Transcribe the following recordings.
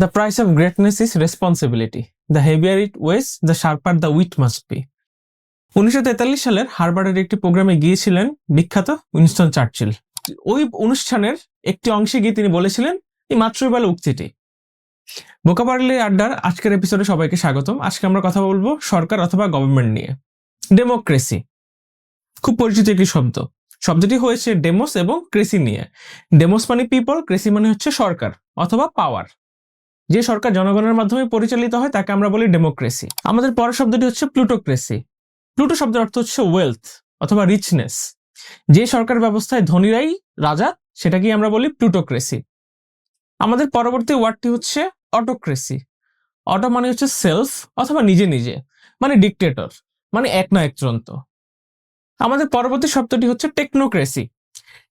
The price of greatness is responsibility the heavier it weighs the sharper the wit must be উনিশশো তেতাল্লিশ সালের হার্ভার্ডের একটি প্রোগ্রামে গিয়েছিলেন বিখ্যাত উইনস্টন চার্চিল। ওই অনুষ্ঠানের একটি অংশে গিয়ে তিনি বলেছিলেন, এই মাত্রই বলে উক্তিটি। বোকাবার্লি আড্ডার আজকের এপিসোডে সবাইকে স্বাগতম। আজকে আমরা কথা বলব সরকার অথবা গভর্নমেন্ট নিয়ে। ডেমোক্রেসি খুব পরিচিত একটি শব্দ। শব্দটি হয়েছে ডেমোস এবং ক্রেসি নিয়ে। ডেমোস মানে পিপল ক্রেসি মানে হচ্ছে সরকার অথবা পাওয়ার যে সরকার জনগণের মাধ্যমে পরিচালিত হয়, তাকে আমরা বলি ডেমোক্রেসি আমাদের পরের শব্দটি হচ্ছে প্লুটোক্রেসি প্লুটো শব্দের অর্থ হচ্ছে ওয়েলথ অথবা রিচনেস যে সরকার ব্যবস্থায় ধনীরাই রাজা সেটাকে আমরা বলি প্লুটোক্রেসি আমাদের পরবর্তী ওয়ার্ডটি হচ্ছে অটোক্রেসি অটো মানে হচ্ছে সেলফ অথবা নিজে নিজে মানে ডিকটেটর মানে এক না এক একচন্ত আমাদের পরবর্তী শব্দটি হচ্ছে টেকনোক্রেসি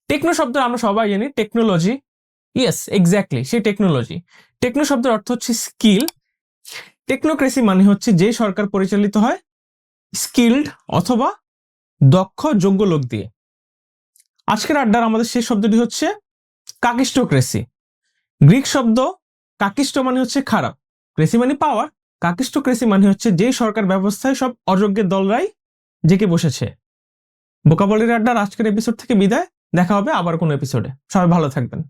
টেকনো শব্দ আমরা সবাই জানি টেকনোলজি ইয়েস এক্স্যাক্টলি সেই টেকনোলজি টেকনো শব্দের অর্থ হচ্ছে স্কিল টেকনোক্রেসি মানে হচ্ছে যে সরকার পরিচালিত হয় স্কিল্ড অথবা দক্ষ, যোগ্য লোক দিয়ে। আজকের আড্ডার আমাদের শেষ শব্দটি হচ্ছে কাকিস্টোক্রেসি গ্রিক শব্দ কাকিষ্ট মানে হচ্ছে খারাপ। ক্রেসি মানে পাওয়ার। কাকিস্টোক্রেসি মানে হচ্ছে যে সরকার ব্যবস্থায় সব অযোগ্যের দলরাই জেকে বসেছে। বোকাবলির আড্ডার আজকের এপিসোড থেকে বিদায়। দেখা হবে আবার কোনো এপিসোডে সবাই ভালো থাকবেন।